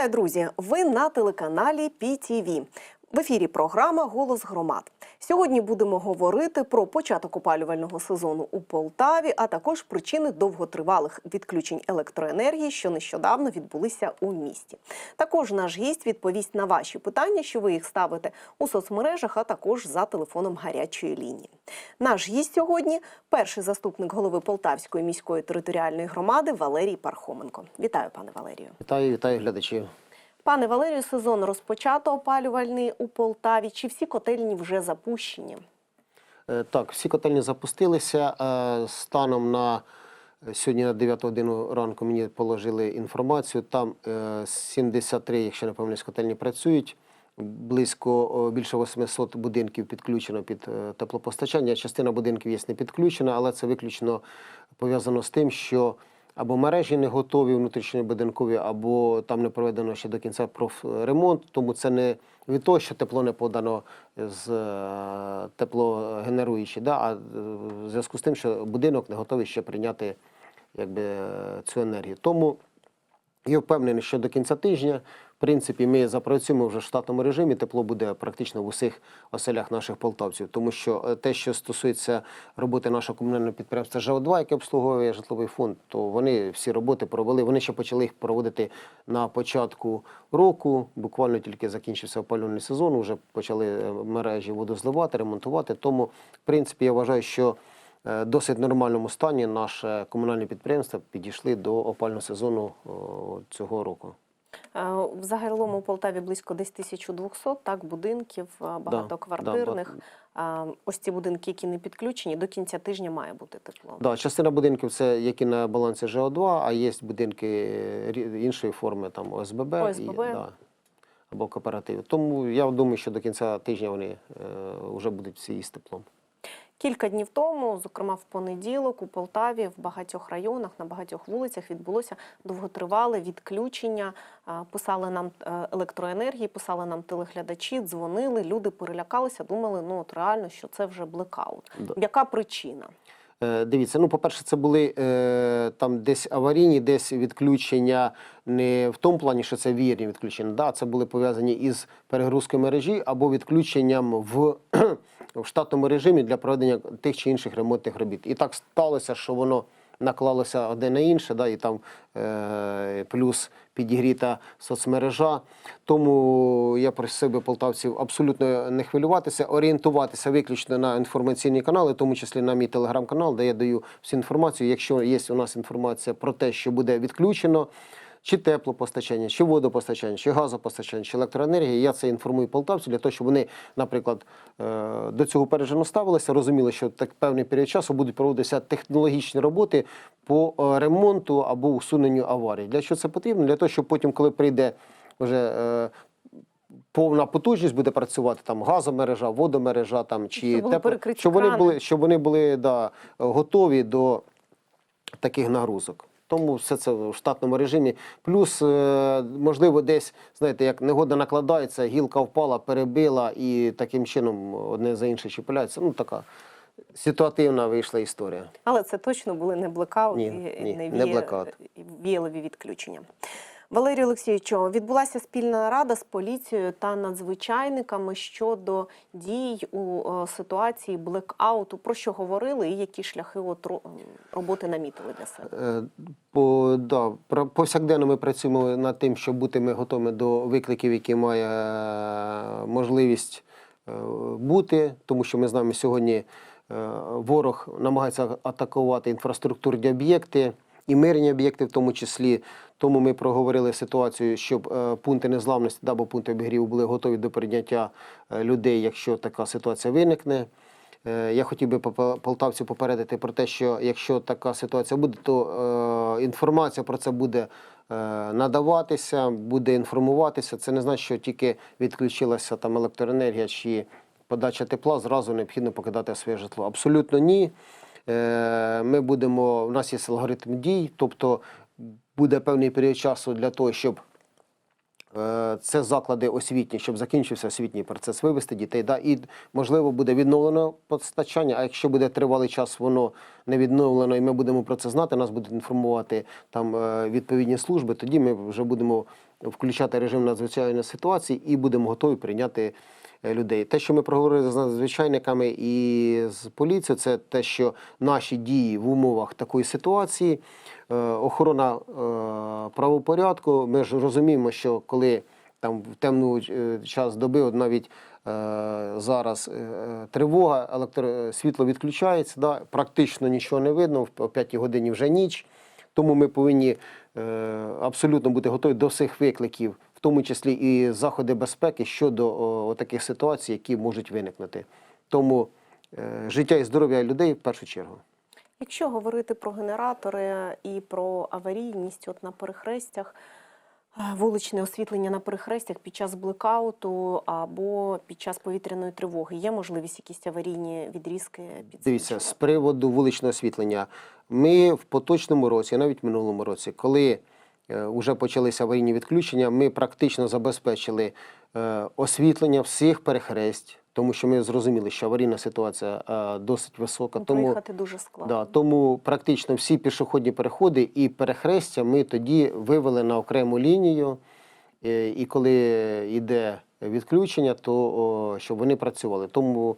Вітаю, друзі! Ви на телеканалі PTV. В ефірі програма Голос громад. Сьогодні будемо говорити про початок опалювального сезону у Полтаві, а також причини довготривалих відключень електроенергії, що нещодавно відбулися у місті. Також наш гість відповість на ваші питання, що ви їх ставите у соцмережах, а також за телефоном гарячої лінії. Наш гість сьогодні перший заступник голови Полтавської міської територіальної громади Валерій Пархоменко. Вітаю, пане Валерію. Вітаю, вітаю глядачів. Пане Валерію, сезон розпочато опалювальний у Полтаві. Чи всі котельні вже запущені? Е, Так, всі котельні запустилися. Е, Станом на е, сьогодні на 9 годину ранку мені положили інформацію. Там е, 73, якщо не помиляюсь, котельні працюють. Близько більше 800 будинків підключено під теплопостачання. Частина будинків є не підключена, але це виключно пов'язано з тим, що або мережі не готові внутрішньобудинкові, або там не проведено ще до кінця профремонт. Тому це не від того, що тепло не подано з е, теплогенеруючі, да, а е, в зв'язку з тим, що будинок не готовий ще прийняти якби, е, цю енергію. Тому я впевнений, що до кінця тижня, принципі, ми запрацюємо вже в штатному режимі. Тепло буде практично в усіх оселях наших полтавців. Тому що е, те, що стосується роботи нашого комунального підприємства ЖО2, яке обслуговує житловий фонд, то вони всі роботи провели. Вони ще почали їх проводити на початку року. Буквально тільки закінчився опалювальний сезон. Вже почали е, мережі водозливати, ремонтувати. Тому, в принципі, я вважаю, що е, досить нормальному стані наше комунальне підприємство підійшли до опального сезону цього року. Е, Взагалом у Полтаві близько десь 1200 так, будинків е, багатоквартирних. Е, Ось ці будинки, які не підключені, до кінця тижня має бути тепло. Да, частина будинків це які на балансі ЖО2, а є будинки іншої форми, там ОСББ, ОСББ. І, да, або кооперативи. Тому я думаю, що до кінця тижня вони е, вже будуть всі із теплом. Кілька днів тому, зокрема в понеділок, у Полтаві в багатьох районах, на багатьох вулицях відбулося довготривале відключення. Писали нам е, електроенергії, писали нам телеглядачі, дзвонили. Люди перелякалися, думали, ну от реально, що це вже блекаут. Да. Яка причина? Е, Дивіться, ну, по-перше, це були е, там десь аварійні, десь відключення не в тому плані, що це вірні відключення. Да, це були пов'язані із перегрузкою мережі або відключенням в, в штатному режимі для проведення тих чи інших ремонтних робіт. І так сталося, що воно наклалося одне на інше, да, і там е, плюс підігріта соцмережа. Тому я просив би полтавців абсолютно не хвилюватися, орієнтуватися виключно на інформаційні канали, в тому числі на мій телеграм-канал, де я даю всю інформацію. Якщо є у нас інформація про те, що буде відключено. Чи теплопостачання, чи водопостачання, чи газопостачання, чи електроенергія. Я це інформую полтавців для того, щоб вони, наприклад, е, до цього бережно ставилися, розуміли, що так певний період часу будуть проводитися технологічні роботи по е, ремонту або усуненню аварій. Для чого це потрібно? Для того, щоб потім, коли прийде вже е, повна потужність буде працювати там газомережа, водомережа там чи тепло- щоб вони були, щоб вони були да, готові до таких нагрузок. Тому все це в штатному режимі. Плюс, е, можливо, десь, знаєте, як негода накладається, гілка впала, перебила і таким чином одне за інше чіпляється. Ну, така ситуативна вийшла історія. Але це точно були не блекаут і не, не блекаут. віялові відключення. Валерію Олексійовичу, відбулася спільна нарада з поліцією та надзвичайниками щодо дій у ситуації блекауту. Про що говорили і які шляхи от роботи намітили для себе? Е, По, да, повсякденно ми працюємо над тим, щоб бути ми готовими до викликів, які має е, можливість е, бути, тому що ми знаємо сьогодні е, ворог намагається атакувати інфраструктурні об'єкти і мирні об'єкти, в тому числі. Тому ми проговорили ситуацію, щоб е, пункти незламності або пункти обігріву були готові до прийняття е, людей, якщо така ситуація виникне. Е, Я хотів би полтавців попередити про те, що якщо така ситуація буде, то інформація про це буде надаватися, буде інформуватися. Це не значить, що тільки відключилася там електроенергія чи подача тепла, зразу необхідно покидати своє житло. Абсолютно ні. Ми будемо, у нас є алгоритм дій, тобто буде певний період часу для того, щоб Е, Це заклади освітні, щоб закінчився освітній процес, вивести дітей. Да, і можливо буде відновлено постачання. А якщо буде тривалий час, воно не відновлено, і ми будемо про це знати. Нас будуть інформувати там е, відповідні служби. Тоді ми вже будемо включати режим надзвичайної ситуації і будемо готові прийняти людей. Те, що ми проговорили з надзвичайниками і з поліцією, це те, що наші дії в умовах такої ситуації, е, охорона е, правопорядку. Ми ж розуміємо, що коли там в темну е, час доби, навіть е, зараз е, тривога, електро... світло відключається, да, практично нічого не видно, о 5 годині вже ніч. Тому ми повинні е, абсолютно бути готові до всіх викликів, в тому числі і заходи безпеки щодо о, таких ситуацій, які можуть виникнути. Тому е, життя і здоров'я людей в першу чергу. Якщо говорити про генератори і про аварійність от на перехрестях, е, вуличне освітлення на перехрестях під час блекауту або під час повітряної тривоги, є можливість якісь аварійні відрізки підсвічувати? Дивіться, з приводу вуличного освітлення. Ми в поточному році, навіть в минулому році, коли вже почалися аварійні відключення, ми практично забезпечили е, освітлення всіх перехресть, тому що ми зрозуміли, що аварійна ситуація е, досить висока. Ну, Тому, Проїхати дуже складно. да, тому практично всі пішохідні переходи і перехрестя ми тоді вивели на окрему лінію. Е, І коли йде відключення, то щоб вони працювали. Тому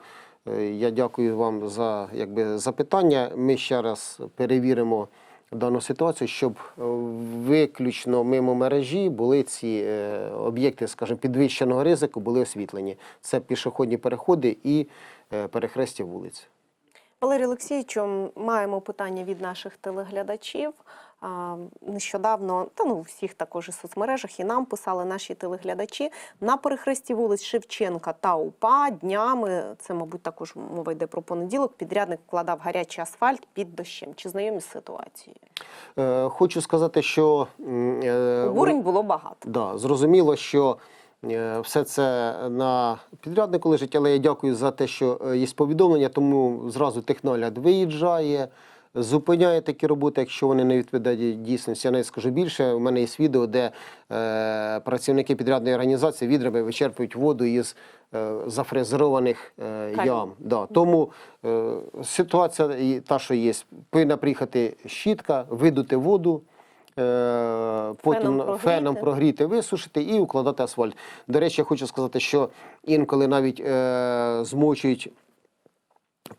е, я дякую вам за якби, запитання. Ми ще раз перевіримо дану ситуацію, щоб е, виключно мимо мережі були ці е, об'єкти, скажімо, підвищеного ризику, були освітлені. Це пішохідні переходи і е, перехрестя вулиць. Валерій Олексійовичу, маємо питання від наших телеглядачів. Нещодавно, та ну всіх також і соцмережах, і нам писали наші телеглядачі на перехресті вулиць Шевченка та УПА днями. Це, мабуть, також мова йде про понеділок. Підрядник вкладав гарячий асфальт під дощем. Чи знайомі з ситуацією? Е, Хочу сказати, що е, Обурень було багато. Да, зрозуміло, що е, все це на підряднику лежить, але я дякую за те, що е, є повідомлення, тому зразу технагляд виїжджає, зупиняє такі роботи, якщо вони не відповідають дійсності. Я навіть скажу більше, у мене є відео, де е, працівники підрядної організації відрами вичерпують воду із е, зафрезерованих е, ям. Да. Тому е, ситуація і та, що є, повинна приїхати щітка, видути воду. Е, потім Феном феном, прогріти. прогріти, висушити і укладати асфальт. До речі, я хочу сказати, що інколи навіть е, змочують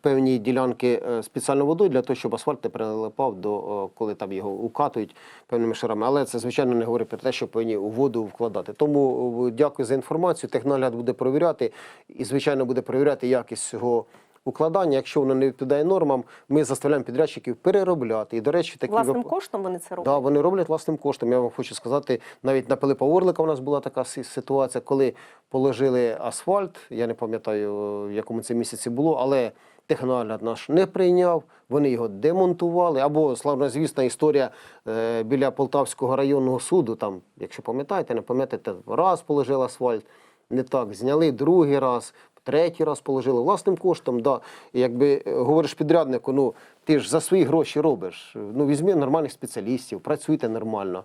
певні ділянки е, спеціальною водою для того, щоб асфальт не прилипав до коли там його укатують певними шарами. Але це звичайно не говорить про те, що повинні у воду вкладати. Тому е, дякую за інформацію. Технагляд буде перевіряти і, звичайно, буде перевіряти якість цього. Укладання, якщо воно не відповідає нормам, ми заставляємо підрядчиків переробляти. І, до речі, такі Власним вип- коштом вони це роблять. Да, вони роблять власним коштом. Я вам хочу сказати, навіть на Пилипа Орлика у нас була така ситуація, коли положили асфальт. Я не пам'ятаю, в якому це місяці було, але техногляд наш не прийняв. Вони його демонтували. Або славнозвісна історія е, біля Полтавського районного суду. Там, якщо пам'ятаєте, не пам'ятаєте, раз положили асфальт, не так зняли, другий раз. Третій раз положили власним коштом, да. Якби е, говориш підряднику, ну ти ж за свої гроші робиш. Ну візьми нормальних спеціалістів, працюйте нормально.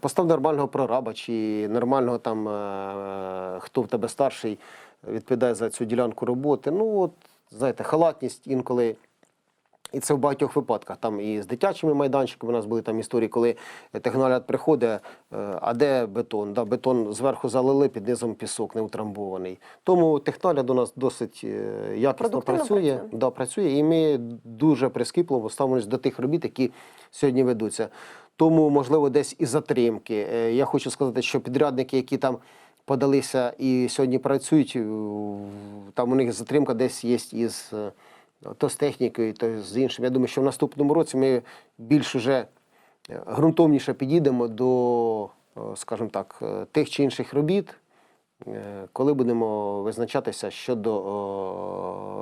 Постав нормального прораба чи нормального там, е, хто в тебе старший відповідає за цю ділянку роботи. Ну от, знаєте, халатність інколи і це в багатьох випадках. Там і з дитячими майданчиками у нас були там історії, коли техногляд приходить, е, а де бетон? Да, бетон зверху залили, під низом пісок не утрамбований. Тому техногляд у нас досить е, якісно працює, працює. Да, працює, і ми дуже прискіпливо ставимося до тих робіт, які сьогодні ведуться. Тому, можливо, десь і затримки. Е, Я хочу сказати, що підрядники, які там подалися і сьогодні працюють, е, там у них затримка десь є із. е, то з технікою, то з іншим. Я думаю, що в наступному році ми більш уже е, ґрунтовніше підійдемо до, скажімо так, тих чи інших робіт, коли будемо визначатися щодо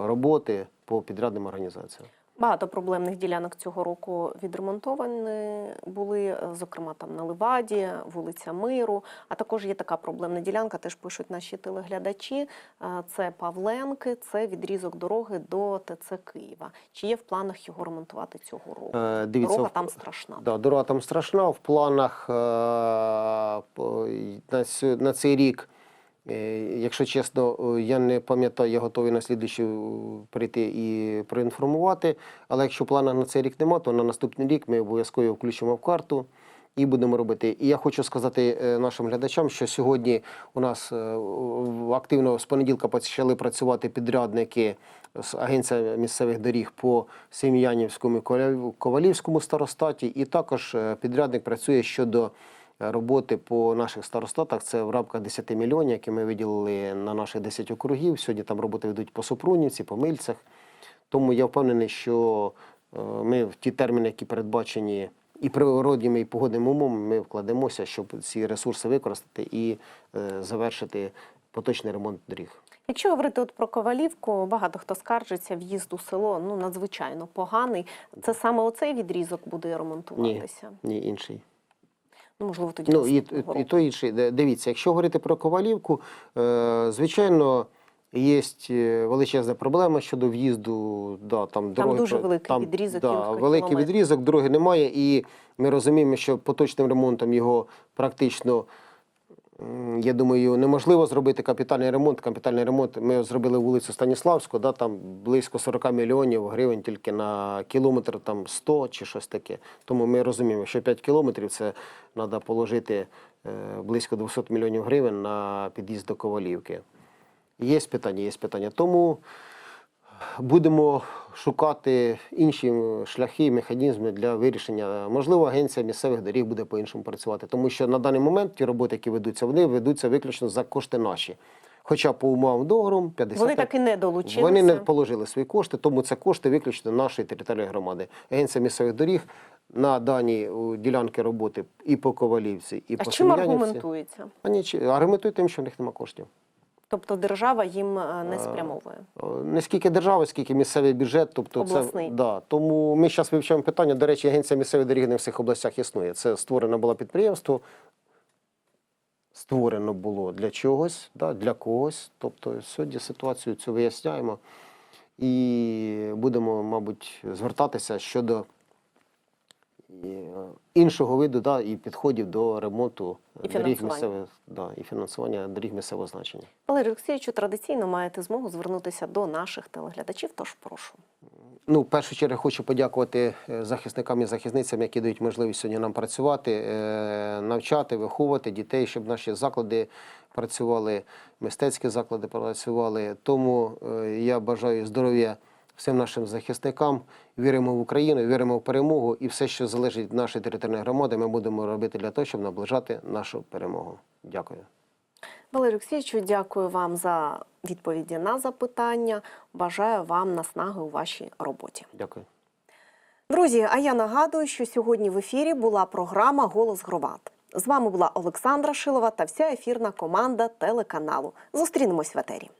роботи по підрядним організаціям. Багато проблемних ділянок цього року відремонтовані були, е, зокрема там на Ливаді, вулиця Миру. А також є така проблемна ділянка, теж пишуть наші телеглядачі. е, Це Павленки, це відрізок дороги до ТЦ Києва. Чи є в планах його ремонтувати цього року? Е, дивіться, Дорога в- там страшна. Да, дорога там страшна. В планах е, на, цю- на цей рік, якщо чесно, е, я не пам'ятаю, я готовий на слідуючий прийти і проінформувати. Але якщо в планах на цей рік нема, то на наступний рік ми обов'язково включимо в карту. і будемо робити. І я хочу сказати е, нашим глядачам, що сьогодні у нас е, активно з понеділка почали працювати підрядники з Агенція місцевих доріг по Сем'янівському і Ковалівському старостаті, і також е, підрядник працює щодо роботи по наших старостатах. Це в рамках 10 мільйонів, які ми виділили на наших 10 округів. Сьогодні там роботи ведуть по Супрунівці, по Мильцях. Тому я впевнений, що е, ми в ті терміни, які передбачені і природніми, і погодними умовами, ми вкладемося, щоб ці ресурси використати і е, завершити поточний ремонт доріг. Якщо говорити от про Ковалівку, багато хто скаржиться, в'їзд у село ну надзвичайно поганий. Це саме оцей відрізок буде Ні, ремонтуватися. ні, інший. Ну можливо, тоді Ну і, і то інше. Дивіться, якщо говорити про Ковалівку, е, звичайно. Є е, величезна проблема щодо в'їзду. Да, там, дороги, дуже великий великий відрізок, Да, великий кілометр. відрізок, дороги немає, і ми розуміємо, що поточним ремонтом його практично, я думаю, неможливо зробити капітальний ремонт. Капітальний ремонт ми зробили вулицю Станіславську, да, там близько 40 мільйонів гривень тільки на кілометр, там 100 чи щось таке. Тому ми розуміємо, що 5 кілометрів це треба положити е, близько 200 мільйонів гривень на під'їзд до Ковалівки. Є питання, є питання. Тому будемо шукати інші шляхи, механізми для вирішення. Можливо, агенція місцевих доріг буде по-іншому працювати, тому що на даний момент ті роботи, які ведуться, вони ведуться виключно за кошти наші. Хоча по умовам договору 50 Вони так і не долучилися. вони не положили свої кошти, тому це кошти виключно нашої територіальної громади. Агенція місцевих доріг на дані ділянки роботи і по Ковалівці, і А по чим аргументується? А нічі- аргументують тим, що в них немає коштів. Тобто держава їм е, не спрямовує. Е, Не скільки держава, скільки місцевий бюджет. Тобто Обласний. Це, да. Тому ми зараз вивчаємо питання. До речі, агенція місцевих доріг не в всіх областях існує. Це створено було підприємство, створено було для чогось, да, для когось. Тобто сьогодні ситуацію цю виясняємо і будемо, мабуть, звертатися щодо і, е, іншого виду да, і підходів до ремонту І доріг місцевих да, і фінансування доріг місцевого значення. Валерій Олексійовичу, традиційно маєте змогу звернутися до наших телеглядачів, тож прошу. Ну, в першу чергу хочу подякувати е, захисникам і захисницям, які дають можливість сьогодні нам працювати, е, навчати, виховувати дітей, щоб наші заклади працювали, мистецькі заклади працювали. Тому е, я бажаю здоров'я всім нашим захисникам. Віримо в Україну, віримо в перемогу, і все, що залежить від нашої територіальної громади, ми будемо робити для того, щоб наближати нашу перемогу. Дякую. Валерій Олексійовичу, дякую вам за відповіді на запитання. Бажаю вам наснаги у вашій роботі. Дякую. Друзі, а я нагадую, що сьогодні в ефірі була програма Голос Громад. З вами була Олександра Шилова та вся ефірна команда телеканалу. Зустрінемось в етері.